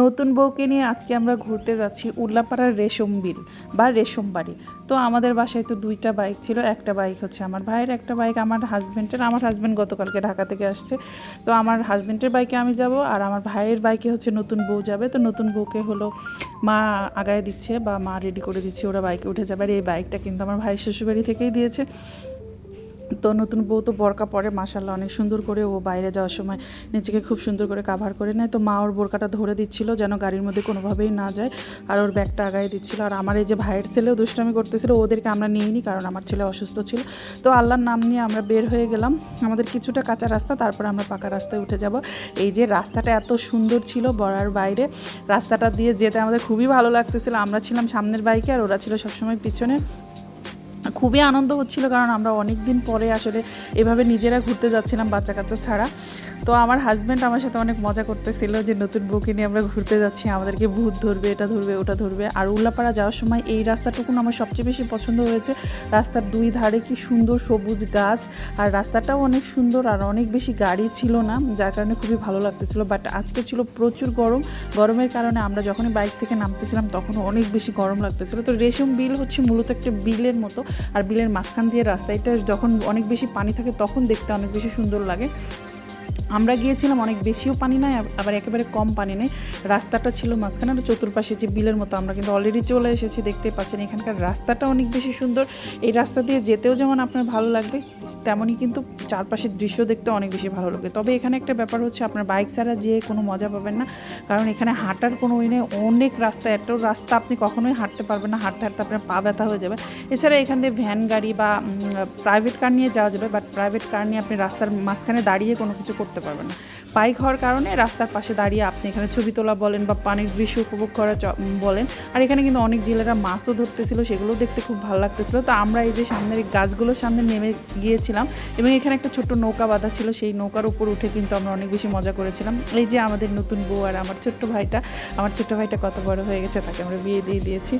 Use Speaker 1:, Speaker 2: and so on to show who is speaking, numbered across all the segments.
Speaker 1: নতুন বউকে নিয়ে আজকে আমরা ঘুরতে যাচ্ছি উল্লাপাড়ার রেশম বিল বা রেশম বাড়ি। তো আমাদের বাসায় তো দুইটা বাইক ছিল, একটা বাইক হচ্ছে আমার ভাইয়ের, একটা বাইক আমার হাজব্যান্ডের আমার হাজব্যান্ড গতকালকে ঢাকা থেকে আসছে। তো আমার হাজব্যান্ডের বাইকে আমি যাব আর আমার ভাইয়ের বাইকে হচ্ছে নতুন বউ যাবে। তো নতুন বউকে হলো মা আগায় দিচ্ছে বা মা রেডি করে দিচ্ছে, ওরা বাইকে উঠে যাবে। আর এই বাইকটা কিন্তু আমার ভাই শ্বশুরবাড়ি থেকেই দিয়েছে। তো নতুন বউ তো বরকা পরে মাসাল্লাহ অনেক সুন্দর করে ও বাইরে যাওয়ার সময় নিজেকে খুব সুন্দর করে কাভার করে নেয়। তো মা ওর বোরকাটা ধরে দিচ্ছিল যেন গাড়ির মধ্যে কোনোভাবেই না যায় আর ওর ব্যাগটা আগায় দিচ্ছিল। আর আমার এই যে ভাইয়ের ছেলেও দুষ্টামি করতেছিল, ওদেরকে আমরা নিইনি কারণ আমার ছেলে অসুস্থ ছিল। তো আল্লাহর নাম নিয়ে আমরা বের হয়ে গেলাম। আমাদের কিছুটা কাঁচা রাস্তা, তারপর আমরা পাকা রাস্তায় উঠে যাব। এই যে রাস্তাটা এত সুন্দর ছিল বড়ার বাইরে, রাস্তাটা দিয়ে যেতে আমাদের খুবই ভালো লাগতেছিল। আমরা ছিলাম সামনের বাইকে আর ওরা ছিল সবসময় পিছনে। খুবই আনন্দ হচ্ছিল, কারণ আমরা অনেক দিন পরে আসলে এভাবে নিজেরা ঘুরতে যাচ্ছিলাম বাচ্চা কাচ্চা ছাড়া। তো আমার হাজব্যান্ড আমার সাথে অনেক মজা করতেছিল যে, নতুন বউকে নিয়ে আমরা ঘুরতে যাচ্ছি, আমাদেরকে ভূত ধরবে, এটা ধরবে, ওটা ধরবে। আর উল্লাপাড়া যাওয়ার সময় এই রাস্তাটুকুন আমার সবচেয়ে বেশি পছন্দ হয়েছে। রাস্তার দুই ধারে কি সুন্দর সবুজ গাছ, আর রাস্তাটাও অনেক সুন্দর, আর অনেক বেশি গাড়ি ছিল না, যার কারণে খুবই ভালো লাগতেছিল। বাট আজকে ছিল প্রচুর গরম। গরমের কারণে আমরা যখনই বাইক থেকে নামতেছিলাম তখন অনেক বেশি গরম লাগতেছিল। তো রেশম বিল হচ্ছে মূলত একটা বিলের মতো। আর বিলের মাঝখান দিয়ে রাস্তা এটা যখন অনেক বেশি পানি থাকে, তখন দেখতে অনেক বেশি সুন্দর লাগে। আমরা গিয়েছিলাম, অনেক বেশিও পানি নাই আবার একেবারে কম পানি নেই। রাস্তাটা ছিল মাঝখানে আর চতুর্পাশে যে বিলের মতো, আমরা কিন্তু অলরেডি চলে এসেছি দেখতে পাচ্ছেন, এখানকার রাস্তাটা অনেক বেশি সুন্দর। এই রাস্তা দিয়ে যেতেও যেমন আপনার ভালো লাগবে, তেমনই কিন্তু চারপাশের দৃশ্য দেখতে অনেক বেশি ভালো লাগবে। তবে এখানে একটা ব্যাপার হচ্ছে, আপনার বাইক ছাড়া যেয়ে কোনো মজা পাবেন না, কারণ এখানে হাঁটার কোনো ওই নেই, অনেক রাস্তা, এত রাস্তা আপনি কখনোই হাঁটতে পারবেন না, হাঁটতে হাঁটতে আপনার পা ব্যথা হয়ে যাবে। এছাড়া এখান দিয়ে ভ্যান, গাড়ি বা প্রাইভেট কার নিয়ে যাওয়া যাবে বাট প্রাইভেট কার নিয়ে আপনি রাস্তার মাঝখানে দাঁড়িয়ে কোনো কিছু করতে পারবেন না। বাইক কারণে রাস্তার পাশে দাঁড়িয়ে আপনি এখানে ছবি তোলা বলেন বা পানির দৃশ্য উপভোগ করা বলেন। আর এখানে কিন্তু অনেক জেলেরা মাছও ধরতেছিল সেগুলো দেখতে খুব ভালো লাগতেছিল। তো আমরা এই যে সামনের গাছগুলোর সামনে নেমে গিয়েছিলাম এবং এখানে একটা ছোট্ট নৌকা বাঁধা ছিল, সেই নৌকার উপর উঠে কিন্তু আমরা অনেক বেশি মজা করেছিলাম। এই যে আমাদের নতুন বউ আর আমার ছোট্ট ভাইটা, আমার ছোট্ট ভাইটা কত বড় হয়ে গেছে তাকে আমরা বিয়ে দিয়ে দিয়েছি।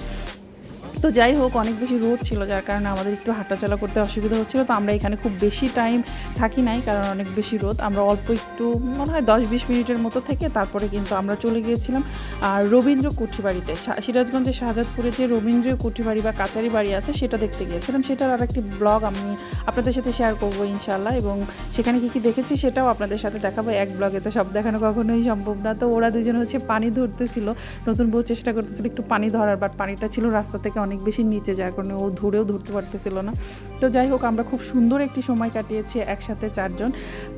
Speaker 1: তো যাই হোক, অনেক বেশি রোদ ছিল, যার কারণে আমাদের একটু হাঁটাচলা করতে অসুবিধা হচ্ছিল। তো আমরা এখানে খুব বেশি টাইম থাকি নাই, কারণ অনেক বেশি রোদ। আমরা অল্প একটু, মনে হয় দশ বিশ মিনিটের মতো থেকে তারপরে কিন্তু আমরা চলে গিয়েছিলাম। আর রবীন্দ্র কুঠি বাড়িতে সা- সিরাজগঞ্জের শাহজাদপুরে যে রবীন্দ্র কুঠি বাড়ি বা কাচারি বাড়ি আছে, সেটা দেখতে গিয়েছিলাম। সেটার আর একটি ব্লগ আমি আপনাদের সাথে শেয়ার করব ইনশাল্লাহ এবং সেখানে কী কী দেখেছি সেটাও আপনাদের সাথে দেখাবো। এক ব্লগে তো সব দেখানো কখনোই সম্ভব না। তো ওরা দুজন হচ্ছে পানি ধরতেছিল, নতুন বউ চেষ্টা করতেছিল একটু পানি ধরার বাট পানিটা ছিল রাস্তা থেকে অনেক বেশি নিচে যার কারণে ও ধরেও ধরতে পারতেছিল না। তো যাই হোক, আমরা খুব সুন্দর একটি সময় কাটিয়েছি একসাথে চারজন।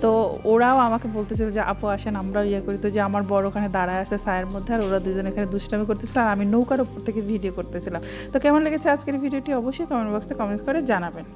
Speaker 1: তো ওরাও আমাকে বলতেছিল যে, আপু, আসেন, আমরাও ইয়ে করি। তো যে আমার বড় ওখানে দাঁড়ায় আছে সায়ের মধ্যে, আর ওরা দুজন এখানে দুষ্টামি করতেছিল, আর আমি নৌকার উপর থেকে ভিডিও করতেছিলাম। তো কেমন লেগেছে আজকের ভিডিওটি অবশ্যই কমেন্ট বক্সে কমেন্ট করে জানাবেন।